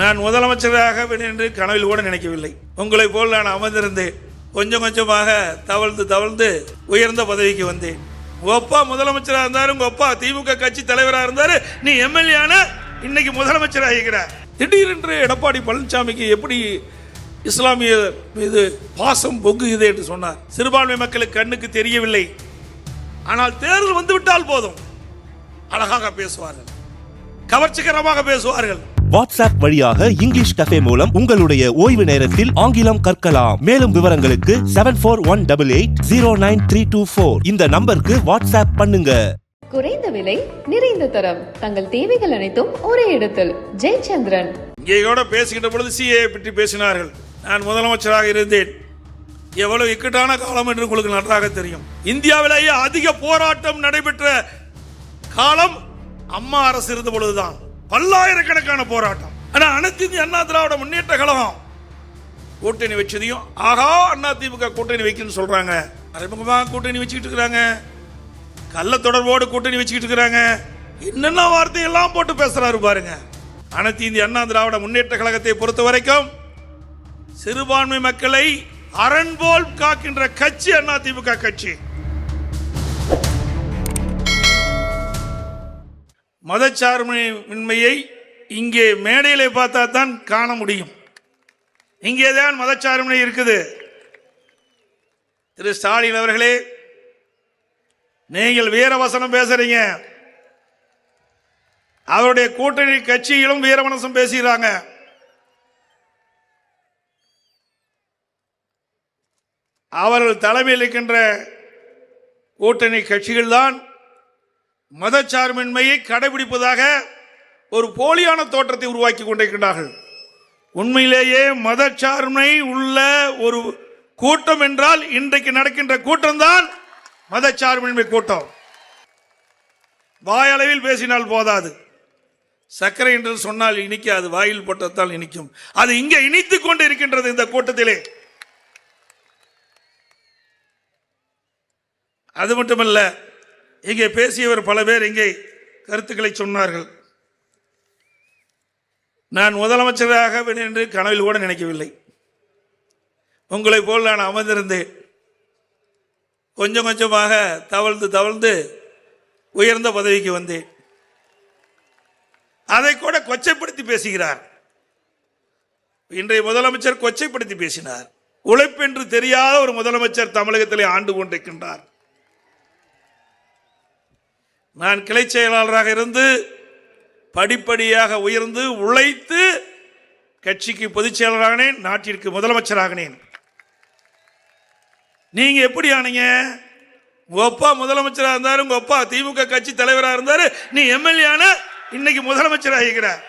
நான் முதலமைச்சராக என்று கனவில் கூட நினைக்கவில்லை. உங்களை போல் நான் அமர்ந்திருந்தேன் கொஞ்சம் கொஞ்சமாக தவழ்ந்து தவழ்ந்து உயர்ந்த பதவிக்கு வந்தேன். உங்கள் அப்பா முதலமைச்சராக இருந்தார் உங்கள் அப்பா திமுக கட்சி தலைவராக இருந்தார் நீ எம்எல்ஏ ஆன இன்னைக்கு முதலமைச்சராக ஆகிக்கிறார் திடீரென்று எடப்பாடி பழனிசாமிக்கு எப்படி இஸ்லாமிய மீது பாசம் பொங்குகிறது என்று சொன்னார். சிறுபான்மை மக்களுக்கு கண்ணுக்கு தெரியவில்லை. ஆனால் தேர்தல் வந்துவிட்டால் போதும். அழகாக பேசுவார்கள். கவர்ச்சிகரமாக பேசுவார்கள். வாட்ஸ்அப் வழியாக இங்கிலீஷ் கஃபே மூலம் உங்களுடைய ஓய்வு நேரத்தில் ஆங்கிலம் கற்கலாம். மேலும் விவரங்களுக்கு seven four one double eight zero nine three two four இந்த நம்பருக்கு வாட்ஸ்அப் பண்ணுங்க. குறைந்த விலை நிறைந்த தரம். தங்கள் தேவைகள் அனைத்தும் ஒரே இடத்தில். ஜெயச்சந்திரன். இங்கே கூட பேசுகின்ற பொழுது சிஏ பற்றி பேசினார்கள். நான் முதலமைச்சராக இருந்தேன். எவ்வளவு இக்கட்டான காலம் என்று உங்களுக்கு நன்றாக தெரியும். இந்தியாவிலேயே அதிக போராட்டம் நடைபெற்ற காலம் அம்மா அரசு இருந்த பொழுதுதான். பல்லாயிரக்கணக்கான போராட்டம். ஆனா அனைத்து இந்திய அண்ணா திராவிட முன்னேற்ற கழகம். கூட்டணி வச்சதையும் ஆகா அண்ணா திமுக கூட்டணி வைக்கணும்னு சொல்றாங்க. மறைமுகமாக கூட்டணி வச்சுக்கிட்டு இருக்கிறாங்க. கள்ள தொடர்போடு கூட்டணி வச்சுக்கிட்டு இருக்கிறாங்க. என்னென்ன வார்த்தையெல்லாம் போட்டு பேசுறாரு பாருங்க. அனைத்து இந்திய அண்ணா திராவிட முன்னேற்ற கழகத்தை பொறுத்த வரைக்கும் சிறுபான்மை மக்களை அரண் போல் காக்கின்ற கட்சி அண்ணா திமுக கட்சி. மதச்சார்பின்மையை இங்கே மேடையிலே பார்த்தா தான் காண முடியும். இங்கேதான் மதச்சார்பின்மை இருக்குது. திரு ஸ்டாலின் அவர்களே நீங்கள் வீரவசனம் பேசுறீங்க. அவருடைய கூட்டணி கட்சிகளும் வீரவனசம் பேசுகிறாங்க. அவர்கள் தலைமையில் இருக்கின்ற கூட்டணி கட்சிகள் தான் மதச்சார்பின்மையை கடைபிடிப்பதாக ஒரு போலியான தோற்றத்தை உருவாக்கி கொண்டிருக்கிறார்கள் உண்மையிலேயே மதச்சார்மை உள்ள ஒரு கூட்டம் என்றால் இன்றைக்கு நடக்கின்ற கூட்டம்தான் மதச்சார்பின்மை கூட்டம். வாயளவில் பேசினால் போதாது. சர்க்கரை என்று சொன்னால் இனிக்காது வாயில் போட்டதால் இனிக்கும். அது இங்கே இனித்துக் கொண்டு இருக்கின்றது இந்த கூட்டத்திலே. அது மட்டுமல்ல இங்கே பேசியவர் பல பேர் இங்கே கருத்துக்களை சொன்னார்கள். நான் முதலமைச்சராக என்று கனவில் கூட நினைக்கவில்லை. உங்களை போல் நான் அமர்ந்திருந்தேன். கொஞ்சம் கொஞ்சமாக தவழ்ந்து தவழ்ந்து உயர்ந்த பதவிக்கு வந்தேன். அதை கூட கொச்சைப்படுத்தி பேசுகிறார். இன்றைய முதலமைச்சர் கொச்சைப்படுத்தி பேசினார். உழைப்பென்று தெரியாத ஒரு முதலமைச்சர் தமிழகத்திலே ஆண்டு கொண்டிருக்கின்றார். நான் கிளை செயலாளராக இருந்து படிப்படியாக உயர்ந்து உழைத்து கட்சிக்கு பொதுச் செயலராகினேன் நாட்டிற்கு முதலமைச்சராகினேன். நீங்க எப்படி ஆனீங்க? உங்க அப்பா முதலமைச்சராக இருந்தார் உங்க அப்பா திமுக கட்சி தலைவராக இருந்தார் நீ எம்எல்ஏ ஆன இன்னைக்கு முதலமைச்சர் ஆகிக்கிறார்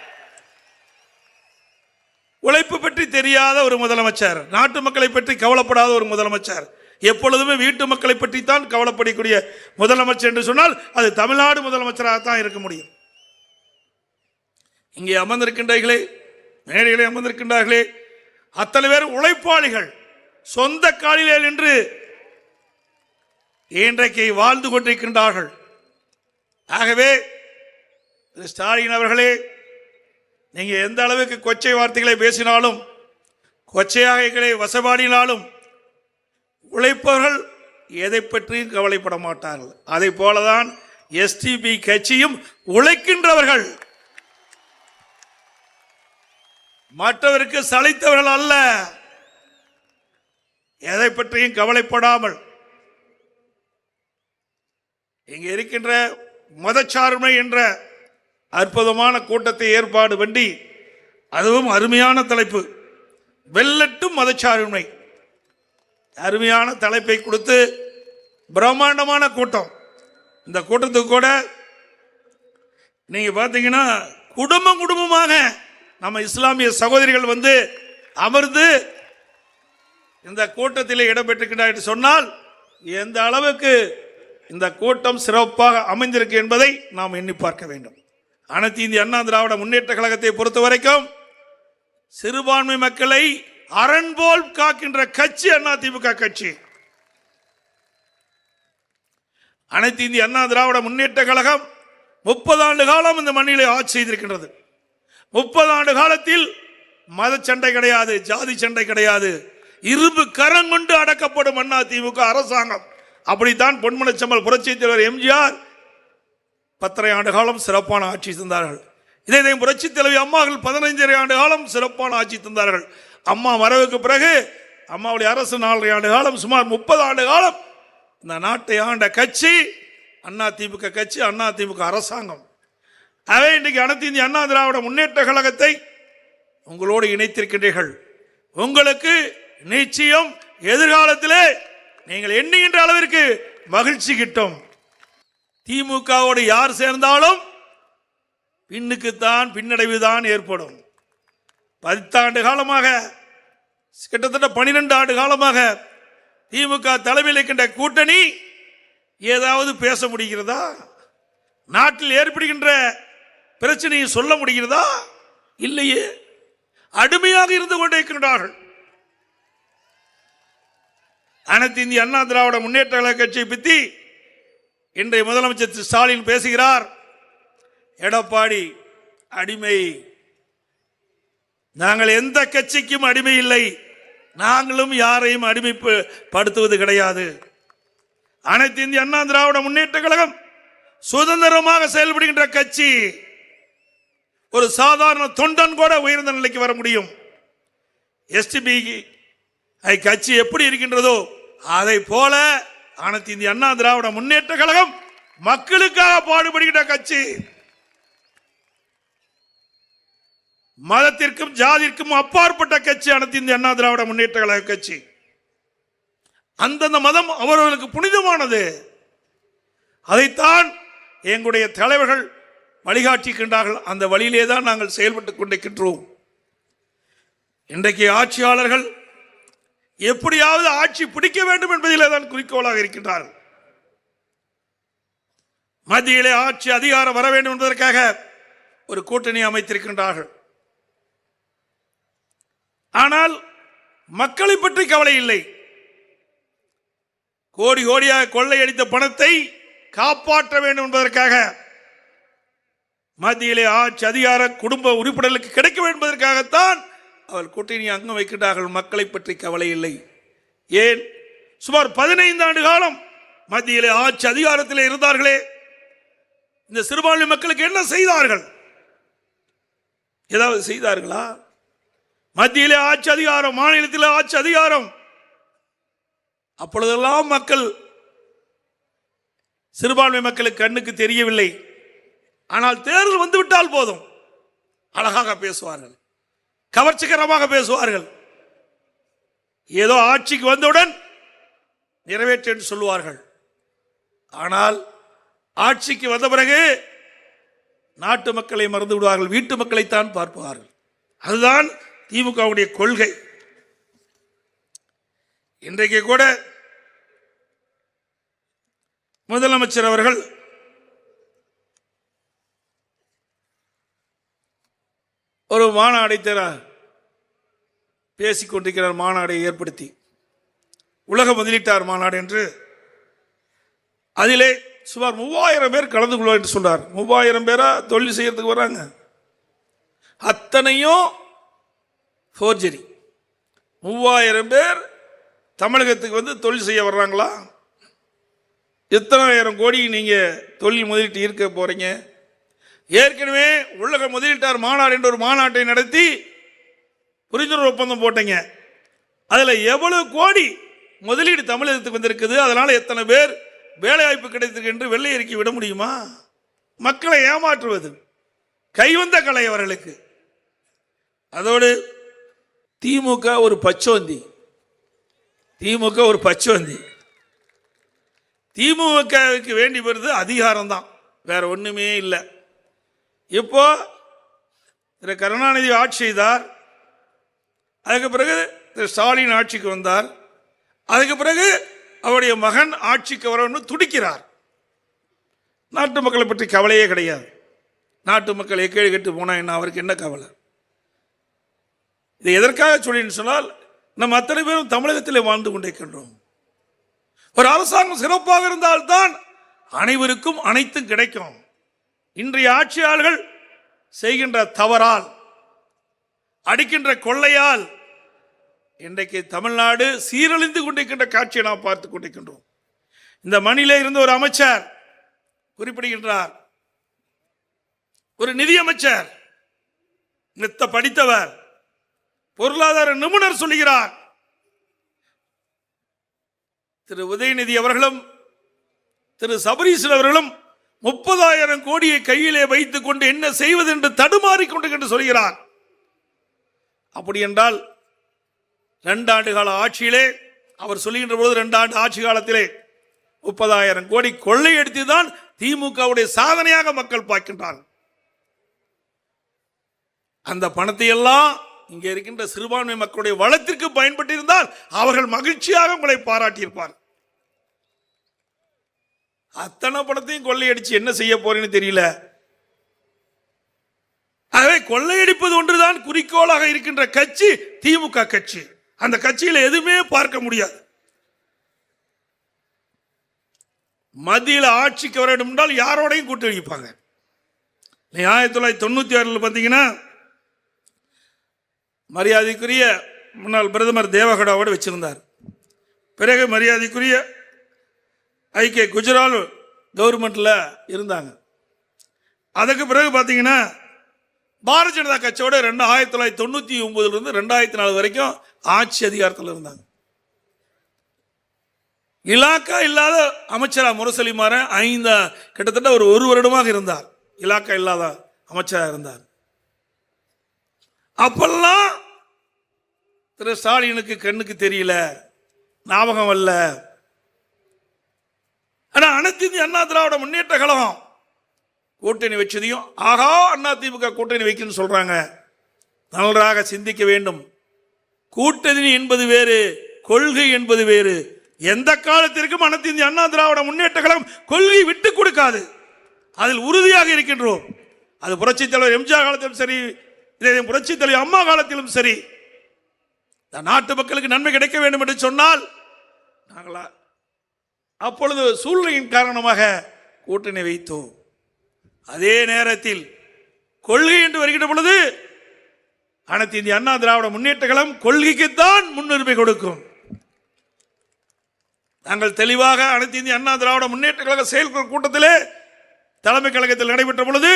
உழைப்பு பற்றி தெரியாத ஒரு முதலமைச்சர் நாட்டு மக்களை பற்றி கவலைப்படாத ஒரு முதலமைச்சர். எப்பொழுதுமே வீட்டு மக்களை பற்றி தான் கவலைப்படக்கூடிய முதலமைச்சர் என்று சொன்னால் அது தமிழ்நாடு முதலமைச்சராக தான் இருக்க முடியும். இங்கே அமர்ந்திருக்கின்றீர்களே மேடைகளே அமர்ந்திருக்கின்றார்களே அத்தனை பேர் உழைப்பாளிகள் சொந்த காலிலே நின்று இன்றைக்கு வாழ்ந்து கொண்டிருக்கின்றார்கள். ஆகவே ஸ்டாலின் அவர்களே நீங்கள் எந்த அளவுக்கு கொச்சை வார்த்தைகளை பேசினாலும் கொச்சையாக எங்களை வசபாடினாலும் உழைப்பவர்கள் எதை பற்றியும் கவலைப்பட மாட்டார்கள். அதை போலதான் எஸ்டிபி கட்சியும் உழைக்கின்றவர்கள். மற்றவருக்கு சளைத்தவர்கள் அல்ல. எதை பற்றியும் கவலைப்படாமல். இங்க இருக்கின்ற மதச்சார்மை என்ற அற்புதமான கூட்டத்தை ஏற்பாடு பண்ணி அதுவும் அருமையான தலைப்பு. வெல்லட்டும் மதச்சார்மை. அருமையான தலைப்பை கொடுத்து பிரம்மாண்டமான கூட்டம். இந்த கூட்டத்துக்கு கூட நீங்க பார்த்தீங்கன்னா குடும்பம் குடும்பமாக நம்ம இஸ்லாமிய சகோதரிகள் வந்து அமர்ந்து இந்த கூட்டத்தில் இடம்பெற்றிருக்கிறார் என்று சொன்னால் எந்த அளவுக்கு இந்த கூட்டம் சிறப்பாக அமைந்திருக்கு என்பதை நாம் எண்ணி பார்க்க வேண்டும். அனைத்து இந்திய அண்ணா திராவிட முன்னேற்ற கழகத்தை பொறுத்த வரைக்கும் சிறுபான்மை மக்களை அரண் போல் காக்கின்ற கட்சி அண்ணா திமுக கட்சி. அனைத்து இந்திய அண்ணா திராவிட முன்னேற்ற கழகம் முப்பது ஆண்டு காலம் இந்த மண்ணிலே ஆட்சி செய்திருக்கின்றது. முப்பது ஆண்டு காலத்தில் மத சண்டை கிடையாது ஜாதி சண்டை கிடையாது. இரும்பு கரம் கொண்டு அடக்கப்படும் அண்ணா திமுக அரசாங்கம். அப்படித்தான் பொன்மனச்சம்மல் புரட்சித் தலைவர் எம்ஜிஆர் பத்தரை ஆண்டு காலம் சிறப்பான ஆட்சி தந்தார்கள். இதே இதே புரட்சி தலைவி அம்மார்கள் பதினைஞ்சரை ஆண்டு காலம் சிறப்பான ஆட்சி தந்தார்கள். அம்மா மறைவுக்கு பிறகு அம்மாவுடைய அரசு நாலரை ஆண்டு காலம் சுமார் முப்பது ஆண்டு காலம் இந்த நாட்டை ஆண்ட கட்சி அண்ணா திமுக கட்சி அண்ணா திமுக அரசாங்கம். அவை இன்றைக்கு அனைத்து இந்திய அண்ணா திராவிட முன்னேற்ற கழகத்தை உங்களோடு இணைத்திருக்கின்றீர்கள். உங்களுக்கு நிச்சயம் எதிர்காலத்திலே நீங்கள் எண்ணுகின்ற அளவிற்கு மகிழ்ச்சி கிட்டும். திமுகவோடு யார் சேர்ந்தாலும் பின்னுக்குத்தான் பின்னடைவு தான் ஏற்படும். பத்தாண்டு காலமாக கிட்டத்தட்ட பனிரெண்டு ஆண்டு காலமாக திமுக தலைமையில் இருக்கின்ற கூட்டணி ஏதாவது பேச முடிகிறதா? நாட்டில் ஏற்படுகின்ற பிரச்சனையை சொல்ல முடிகிறதா? இல்லையே. அடிமையாக இருந்து கொண்டிருக்கின்றார்கள் அனைத்து இந்திய அண்ணா திராவிட முன்னேற்ற கழக கட்சியை பற்றி இன்றைய முதலமைச்சர் ஸ்டாலின் பேசுகிறார். எடப்பாடி அடிமை. நாங்கள் எந்த கட்சிக்கும் அடிமை இல்லை. நாங்களும் யாரையும் அடிமைப்படுத்துவது கிடையாது. அனைத்து இந்திய அண்ணா திராவிட முன்னேற்ற கழகம் சுதந்திரமாக செயல்படுகின்ற கட்சி ஒரு சாதாரண தொண்டன் கூட உயர்ந்த நிலைக்கு வர முடியும். எஸ்டிபி கட்சி எப்படி இருக்கின்றதோ அதை போல அனைத்து இந்திய அண்ணா திராவிட முன்னேற்ற கழகம் மக்களுக்காக பாடுபடுகின்ற கட்சி. மதத்திற்கும் ஜாதிற்கும் அப்பாற்பட்ட கட்சி அனைத்து இந்திய அண்ணா திராவிட முன்னேற்ற கழக கட்சி. அந்தந்த மதம் அவர்களுக்கு புனிதமானது. அதைத்தான் எங்களுடைய தலைவர்கள் வழிகாட்டிக்கின்றார்கள். அந்த வழியிலே தான் நாங்கள் செயல்பட்டு கொண்டிருக்கின்றோம். இன்றைக்கு ஆட்சியாளர்கள் எப்படியாவது ஆட்சி பிடிக்க வேண்டும் என்பதிலே தான் குறிக்கோளாக இருக்கின்றார்கள். மத்தியிலே ஆட்சி அதிகாரம் வர வேண்டும் என்பதற்காக ஒரு கூட்டணி அமைத்திருக்கின்றார்கள். ஆனால் மக்களை பற்றி கவலை இல்லை. கோடி கோடியாக கொள்ளையடித்த பணத்தை காப்பாற்ற வேண்டும் என்பதற்காக மத்தியிலே ஆட்சி அதிகார குடும்ப உறுப்பினர்களுக்கு கிடைக்க வேண்டும் என்பதற்காகத்தான் அவர் கூட்டணி அங்கம் வைக்கின்றார்கள். மக்களை பற்றி கவலை இல்லை. ஏன்? சுமார் பதினைந்து ஆண்டு காலம் மத்தியிலே ஆட்சி அதிகாரத்தில் இருந்தார்களே. இந்த சிறுபான்மை மக்களுக்கு என்ன செய்தார்கள்? ஏதாவது செய்தார்களா? மத்தியிலே ஆட்சி அதிகாரம் மாநிலத்தில் ஆட்சி அதிகாரம். அப்பொழுதெல்லாம் மக்கள் சிறுபான்மை மக்களுக்கு கண்ணுக்கு தெரியவில்லை. ஆனால் தேர்தல் வந்துவிட்டால் போதும். அழகாக பேசுவார்கள். கவர்ச்சிகரமாக பேசுவார்கள். ஏதோ ஆட்சிக்கு வந்தவுடன் நிறைவேற்று என்று சொல்லுவார்கள். ஆனால் ஆட்சிக்கு வந்த பிறகு நாட்டு மக்களை மறந்து விடுவார்கள் வீட்டு மக்களைத்தான் பார்ப்பார்கள். அதுதான் திமுகவுடைய கொள்கை. இன்றைக்கு கூட முதலமைச்சர் அவர்கள் ஒரு மாநாடை தர பேசிக் கொண்டிருக்கிறார் மாநாடை ஏற்படுத்தி. உலக முதலீட்டார் மாநாடு என்று. அதிலே சுமார் மூவாயிரம் பேர் கலந்து கொள்வார் என்று சொன்னார். மூவாயிரம் பேரா தொழில் செய்யறதுக்கு வராங்க. அத்தனையும் ஃபோர்ஜரி. மூவாயிரம் பேர் தமிழகத்துக்கு வந்து தொழில் செய்ய வர்றாங்களா? எத்தனாயிரம் கோடி நீங்கள் தொழில் முதலீட்டு ஈர்க்க போகிறீங்க ஏற்கனவே உலக முதலீட்டார் மாநாடு என்ற ஒரு மாநாட்டை நடத்தி புரிந்துணர்வு ஒப்பந்தம் போட்டீங்க. அதில் எவ்வளவு கோடி முதலீடு தமிழகத்துக்கு வந்திருக்குது? அதனால் எத்தனை பேர் வேலைவாய்ப்பு கிடைத்திருக்கு என்று வெள்ளை அறிக்கை விட முடியுமா? மக்களை ஏமாற்றுவது. கைவந்த கலை அவர்களுக்கு. அதோடு திமுக ஒரு பச்சோந்தி. திமுக ஒரு பச்சோந்தி. திமுகவுக்கு வேண்டி வருது அதிகாரம் தான் வேற ஒன்றுமே இல்லை. இப்போ திரு கருணாநிதி ஆட்சி செய்தார். அதுக்கு பிறகு திரு ஸ்டாலின் ஆட்சிக்கு வந்தார். அதுக்கு பிறகு அவருடைய மகன் ஆட்சிக்கு வரணும்னு துடிக்கிறார். நாட்டு மக்களை பற்றி கவலையே கிடையாது. நாட்டு மக்கள் எக்கேடு கெட்டு போனால் என்ன? அவருக்கு என்ன கவலை? இதை எதற்காக சொல்லின்னு சொன்னால் நம்ம அத்தனை பேரும் தமிழகத்தில் வாழ்ந்து கொண்டிருக்கின்றோம். ஒரு அரசாங்கம் சிறப்பாக இருந்தால்தான் அனைவருக்கும் அனைத்தும் கிடைக்கும். இன்றைய ஆட்சியாளர்கள் செய்கின்ற தவறால் அடிக்கின்ற கொள்ளையால் இன்றைக்கு தமிழ்நாடு சீரழிந்து கொண்டிருக்கின்ற காட்சியை நாம் பார்த்து கொண்டிருக்கின்றோம். இந்த மணியில இருந்த ஒரு அமைச்சர் குறிப்பிடுகின்றார். ஒரு நிதியமைச்சர் நித்த படித்தவர் பொருளாதார நிபுணர் சொல்லுகிறார். திரு உதயநிதி அவர்களும் திரு சபரீசன் அவர்களும் முப்பதாயிரம் கோடியை கையிலே வைத்துக் கொண்டு என்ன செய்வது என்று தடுமாறிக் கொண்டு என்று சொல்கிறார். அப்படி என்றால் ரெண்டு ஆண்டு கால ஆட்சியிலே அவர் சொல்லுகின்ற பொழுது ரெண்டு ஆண்டு ஆட்சி காலத்திலே முப்பதாயிரம் கோடி கொள்ளையடித்து தான் திமுகவுடைய சாதனையாக மக்கள் பார்க்கின்றார்கள். அந்த பணத்தை எல்லாம் இங்கே இருக்கின்ற சிறுபான்மை மக்களுடைய வளத்திற்கு பயன்பட்டிருந்தால் அவர்கள் மகிழ்ச்சியாக உங்களை பாராட்டியிருப்பார் அத்தனை படத்தையும் கொள்ளையடிச்சு என்ன செய்ய போறேன்னு தெரியல. ஆகவே கொள்ளையடிப்பது ஒன்றுதான் குறிக்கோளாக இருக்கின்ற கட்சி திமுக கட்சி. அந்த கட்சியில் எதுவுமே பார்க்க முடியாது. மத்தியில் ஆட்சிக்கு வர வேண்டும் என்றால் யாரோடையும் கூட்டு வைப்பாங்க. ஆயிரத்தி தொள்ளாயிரத்தி தொண்ணூத்தி ஆறில் பார்த்தீங்கன்னா மரியாதைக்குரிய முன்னாள் பிரதமர் தேவகடாவோடு வச்சிருந்தார். பிறகு மரியாதைக்குரிய ஐக்கிய குஜரால் கவர்மெண்ட்டில் இருந்தாங்க. அதுக்கு பிறகு பார்த்தீங்கன்னா பாரதிய ஜனதா கட்சியோட ரெண்டு ஆயிரத்தி தொள்ளாயிரத்தி தொண்ணூற்றி ஒம்பதுலேருந்து ரெண்டாயிரத்தி நாலு வரைக்கும் ஆட்சி அதிகாரத்தில் இருந்தாங்க. இலாக்கா இல்லாத அமைச்சரா முரசொலி மாறன் ஐந்து கிட்டத்தட்ட ஒரு ஒரு வருடமாக இருந்தார். இலாக்கா இல்லாத அமைச்சராக இருந்தார். அப்பெல்லாம் திரு ஸ்டாலினுக்கு கண்ணுக்கு தெரியல ஞாபகம் அல்ல ஆனால் அனைத்து இந்திய அண்ணா திராவிட முன்னேற்ற கழகம் கூட்டணி வச்சதையும் ஆகா அண்ணா திமுக கூட்டணி வைக்கணும்னு சொல்கிறாங்க நன்றாக சிந்திக்க வேண்டும். கூட்டணி என்பது வேறு கொள்கை என்பது வேறு. எந்த காலத்திற்கும் அனைத்து இந்திய அண்ணா திராவிட முன்னேற்ற கழகம் கொள்கை விட்டு கொடுக்காது. அதில் உறுதியாக இருக்கின்றோம். அது புரட்சித் தலைவர் எம்ஜிஆர் காலத்திலும் சரி இதே புரட்சி தலைவர் அம்மா காலத்திலும் சரி. நாட்டு மக்களுக்கு நன்மை கிடைக்க வேண்டும் என்று சொன்னால் நாங்களா அப்பொழுது சூழ்நிலையின் காரணமாக கூட்டணி வைத்தோம். அதே நேரத்தில் கொள்கை என்று வருகின்ற பொழுது அனைத்து இந்திய அண்ணா திராவிட முன்னேற்ற கழகம் கொள்கைக்குத்தான் முன்னுரிமை கொடுக்கும். நாங்கள் தெளிவாக அனைத்து இந்திய அண்ணா திராவிட முன்னேற்ற கழக செயற்குழு கூட்டத்திலே தலைமை கழகத்தில் நடைபெற்ற பொழுது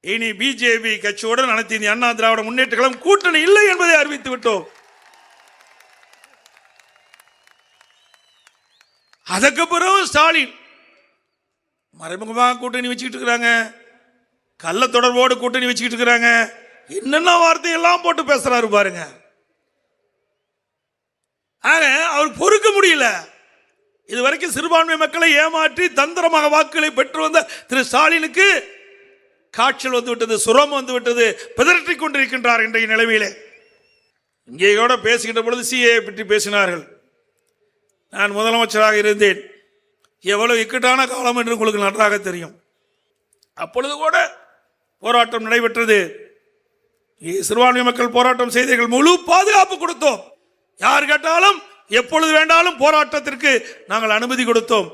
இனி பிஜேபி கட்சியுடன் அனைத்து இந்திய அண்ணா திராவிட முன்னேற்ற கழகம் கூட்டணி இல்லை என்பதை அறிவித்து விட்டோம். அதுக்கு பிறகு ஸ்டாலின் மறைமுகமாக கூட்டணி வச்சுக்கிட்டு இருக்கிறாங்க. கள்ள தொடர்போடு கூட்டணி வச்சுக்கிட்டு இருக்கிறாங்க. என்னென்ன வார்த்தையெல்லாம் போட்டு பேசுறாரு பாருங்க. ஆக அவர் பொறுக்க முடியல. இதுவரைக்கும் சிறுபான்மை மக்களை ஏமாற்றி தந்திரமாக வாக்குகளை பெற்று வந்த திரு ஸ்டாலினுக்கு காய்ச்சல் வந்துவிட்டது சுரம் வந்து விட்டது கொண்டிருக்கின்றார் இன்றைய நிலைமையிலே. இங்கே கூட பேசுகின்ற பொழுது சிஏ பற்றி பேசினார்கள். நான் முதலமைச்சராக இருந்தேன். எவ்வளவு இக்கட்டான காலம் என்று உங்களுக்கு நன்றாக தெரியும். அப்பொழுது கூட போராட்டம் நடைபெற்றது. சிறுபான்மை மக்கள் போராட்டம் செய்தீர்கள் முழு பாதுகாப்பு கொடுத்தோம். யார் கேட்டாலும் எப்பொழுது வேண்டாலும் போராட்டத்திற்கு நாங்கள் அனுமதி கொடுத்தோம்.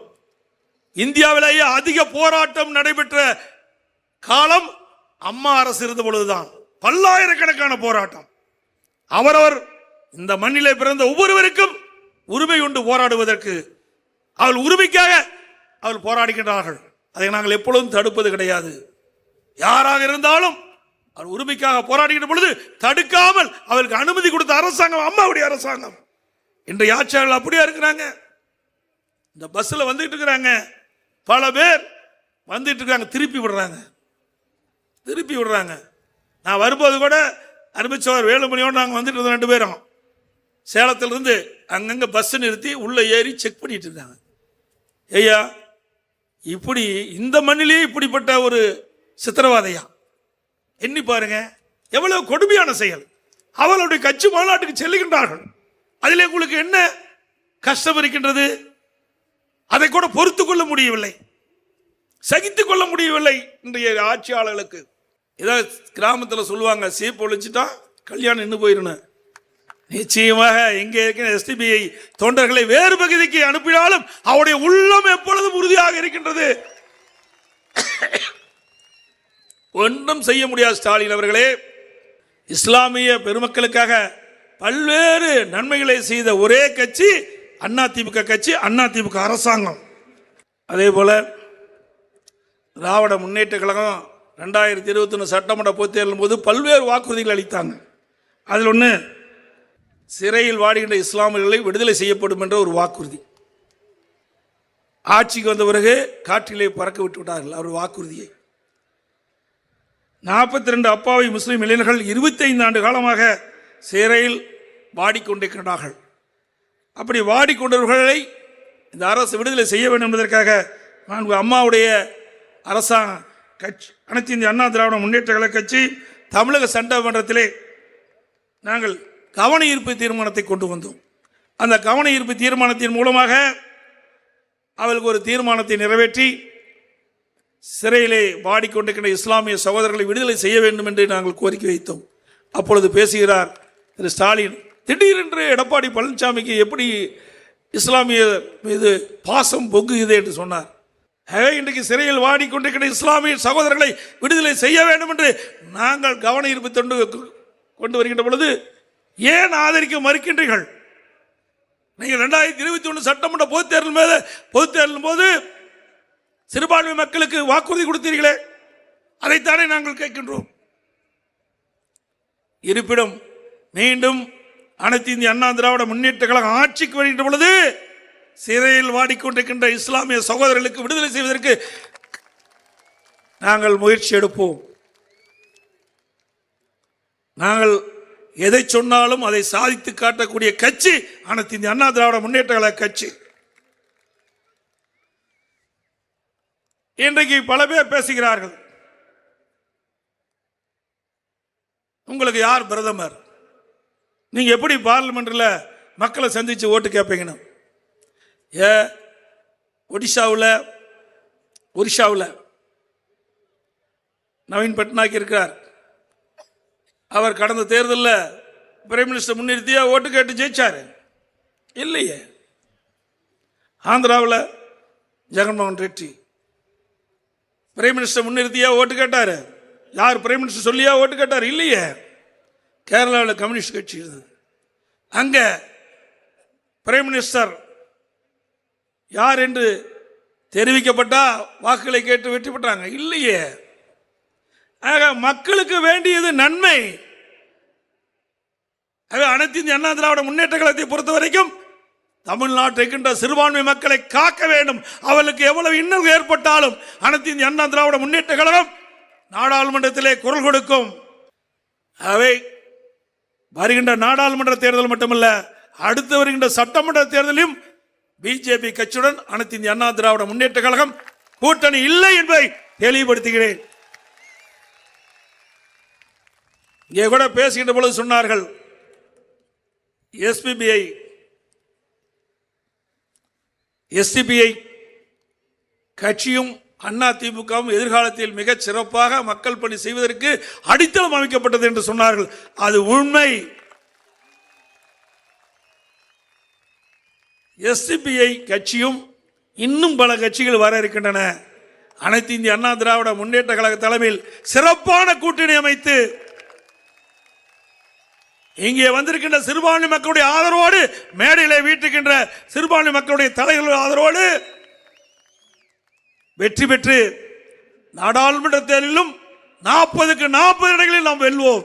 இந்தியாவிலேயே அதிக போராட்டம் நடைபெற்ற காலம் அம்மா அரசு இருந்த பொழுதுதான். பல்லாயிரக்கணக்கான போராட்டம். அவரவர் இந்த மண்ணிலே பிறந்த ஒவ்வொருவருக்கும் உரிமை உண்டு போராடுவதற்கு. அவள் உரிமைக்காக அவள் போராடுகின்றார்கள். அதை நாங்கள் எப்பொழுதும் தடுப்பது கிடையாது. யாராக இருந்தாலும் அவர் உரிமைக்காக போராடுகின்ற பொழுது தடுக்காமல் அவருக்கு அனுமதி கொடுத்த அரசாங்கம் அம்மாவுடைய அரசாங்கம். இன்று ஆட்சியாளர்கள் அப்படியே இருக்கிறாங்க? இந்த பஸ்ஸில் வந்துட்டு இருக்கிறாங்க. பல பேர் வந்துட்டு இருக்காங்க திருப்பி விடுறாங்க. திருப்பி விடுறாங்க. நான் வரும்போது கூட அனுபவிச்சவர் வேலுமணியோடு நாங்கள் வந்துட்டு இருந்தோம் ரெண்டு பேரும். சேலத்திலிருந்து அங்கங்கே பஸ்ஸு நிறுத்தி உள்ளே ஏறி செக் பண்ணிட்டு இருக்காங்க ஐயா இப்படி இந்த மண்ணிலேயே இப்படிப்பட்ட ஒரு சித்திரவாதையா? எண்ணி பாருங்க. எவ்வளவு கொடுமையான செயல். அவளுடைய கட்சி மாநாட்டுக்கு செல்லுகின்றார்கள். அதில் உங்களுக்கு என்ன கஷ்டம் இருக்கின்றது? அதை கூட பொறுத்து கொள்ள முடியவில்லை. சகித்து கொள்ள முடியவில்லை இன்றைய ஆட்சியாளர்களுக்கு. ஏதோ கிராமத்தில் சொல்லுவாங்க சீப்பு ஒழிச்சிட்டா கல்யாணம் நின்று போயிடணும் நிச்சயமாக எங்கே இருக்கிற எஸ்டிபிஐ தொண்டர்களை வேறு பகுதிக்கு அனுப்பினாலும் அவருடைய உள்ளம் எப்பொழுதும் உறுதியாக இருக்கின்றது. ஒன்றும் செய்ய முடியாது ஸ்டாலின் அவர்களே. இஸ்லாமிய பெருமக்களுக்காக பல்வேறு நன்மைகளை செய்த ஒரே கட்சி அண்ணா திமுக கட்சி அண்ணா திமுக அரசாங்கம். அதே போல திராவிட முன்னேற்ற கழகம் ரெண்டாயிரத்தி இருபத்தொன்று சட்டமன்ற பொதுத் போது பல்வேறு வாக்குறுதிகள் அளித்தாங்க. அதில் ஒன்று சிறையில் வாடுகின்ற இஸ்லாமியர்களை விடுதலை செய்யப்படும் என்ற ஒரு வாக்குறுதி. ஆட்சிக்கு வந்த பிறகு காற்றிலே பறக்க விட்டு விட்டார்கள் அவர் வாக்குறுதியை. நாற்பத்தி ரெண்டு அப்பாவி முஸ்லீம் இளைஞர்கள் இருபத்தைந்து ஆண்டு காலமாக சிறையில் வாடிக்கொண்டிருக்கிறார்கள். அப்படி வாடிக்கொண்டவர்களை இந்த அரசு விடுதலை செய்ய வேண்டும் என்பதற்காக நான் அம்மாவுடைய அரசாங்க கட்சி அனைத்து இந்திய அண்ணா திராவிட முன்னேற்ற கழக கட்சி தமிழக சட்டமன்றத்திலே நாங்கள் கவன ஈர்ப்பு தீர்மானத்தை கொண்டு வந்தோம். அந்த கவன ஈர்ப்பு தீர்மானத்தின் மூலமாக அவளுக்கு ஒரு தீர்மானத்தை நிறைவேற்றி சிறையிலே வாடிக்கொண்டிருக்கின்ற இஸ்லாமிய சகோதரர்களை விடுதலை செய்ய வேண்டும் என்று நாங்கள் கோரிக்கை வைத்தோம். அப்பொழுது பேசுகிறார் திரு ஸ்டாலின் திடீரென்று எடப்பாடி பழனிசாமிக்கு எப்படி இஸ்லாமிய மீது பாசம் பொங்குகிறது? என்று சொன்னார். இன்றைக்கு சிறையில் வாடிக்கொண்டிருக்கிற இஸ்லாமிய சகோதரர்களை விடுதலை செய்ய வேண்டும் என்று நாங்கள் கவன ஈர்ப்பு தொண்டு கொண்டு வருகின்ற பொழுது ஏன் ஆதரிக்க மறுக்கின்றீர்கள்? நீங்கள் ரெண்டாயிரத்தி இருபத்தி ஒன்று சட்டமன்ற பொதுத் தேர்தல் மேல பொதுத் தேர்தல் போது சிறுபான்மை மக்களுக்கு வாக்குறுதி கொடுத்தீர்களே அதைத்தானே நாங்கள் கேட்கின்றோம். இருப்பினும் மீண்டும் அனைத்து இந்திய அண்ணா திராவிட முன்னேற்ற கழகம் ஆட்சிக்கு வருகின்ற பொழுது சிறையில் வாடிக்கொண்டிருக்கின்ற இஸ்லாமிய சகோதரர்களுக்கு விடுதலை செய்வதற்கு நாங்கள் முயற்சி எடுப்போம். நாங்கள் எதை சொன்னாலும் அதை சாதித்து காட்டக்கூடிய கட்சி அனைத்து இந்திய அண்ணா திராவிட முன்னேற்ற கழக கட்சி. இன்றைக்கு பல பேர் பேசுகிறார்கள். உங்களுக்கு யார் பிரதமர்? நீங்க எப்படி பார்லிமெண்ட்ல மக்களை சந்திச்சு ஓட்டு கேட்பீங்கன்னு ஏ ஒடிஷாவில் ஒரிஷாவில் நவீன் பட்நாயக் இருக்கிறார். அவர் கடந்த தேர்தலில் பிரைம் மினிஸ்டர் முன்னிறுத்தியா ஓட்டு கேட்டு ஜெயிச்சார். இல்லையே. ஆந்திராவில் ஜெகன்மோகன் ரெட்டி. பிரைம் மினிஸ்டர் முன்னிறுத்தியா ஓட்டு கேட்டார். யார் பிரைம் மினிஸ்டர் சொல்லியா ஓட்டு கேட்டார்? இல்லையே. கேரளாவில் கம்யூனிஸ்ட் கட்சி இருந்தது. அங்கே பிரைம் மினிஸ்டர் யார் என்று தெரிவிக்கப்பட்டா வாக்குகளை கேட்டு வெற்றி பெற்றாங்க? இல்லையே. ஆக மக்களுக்கு வேண்டியது நன்மை. ஆக அனைத்து இந்திய அண்ணா திராவிட முன்னேற்ற கழகத்தை பொறுத்த வரைக்கும் தமிழ்நாட்டில் இருக்கின்ற சிறுபான்மை மக்களை காக்க வேண்டும். அவர்களுக்கு எவ்வளவு இன்னல் ஏற்பட்டாலும் அனைத்து இந்திய அண்ணா திராவிட முன்னேற்ற கழகம் நாடாளுமன்றத்திலே குரல் கொடுக்கும். அவை வருகின்ற நாடாளுமன்ற தேர்தல் மட்டுமல்ல அடுத்து வருகின்ற சட்டமன்ற தேர்தலையும் பிஜேபி கட்சியுடன் அனைத்து இந்திய அண்ணா திராவிட முன்னேற்ற கழகம் கூட்டணி இல்லை என்பதை தெளிவுபடுத்துகிறேன். இங்கே கூட பேசுகின்ற பொழுது சொன்னார்கள் எஸ்பிபிஐ எஸ்டிபிஐ கட்சியும் அண்ணா திமுகவும் எதிர்காலத்தில் மிகச் சிறப்பாக மக்கள் பணி செய்வதற்கு அடித்தளம் அமைக்கப்பட்டது என்று சொன்னார்கள். அது உண்மை. எஸ்டிபிஐ கட்சியும் இன்னும் பல கட்சிகள் வர இருக்கின்றன. அனைத்து இந்திய அண்ணா திராவிட முன்னேற்ற கழக தலைமையில் சிறப்பான கூட்டணி அமைத்து இங்கே வந்திருக்கின்ற சிறுபான்மை மக்களுடைய ஆதரவோடு மேடையிலே வீட்டுக்கின்ற சிறுபான்மை மக்களுடைய தலைகளுடைய ஆதரவோடு வெற்றி பெற்று நாடாளுமன்ற தேர்தலிலும் நாற்பதுக்கு நாற்பது இடங்களில் நாம் வெல்வோம்.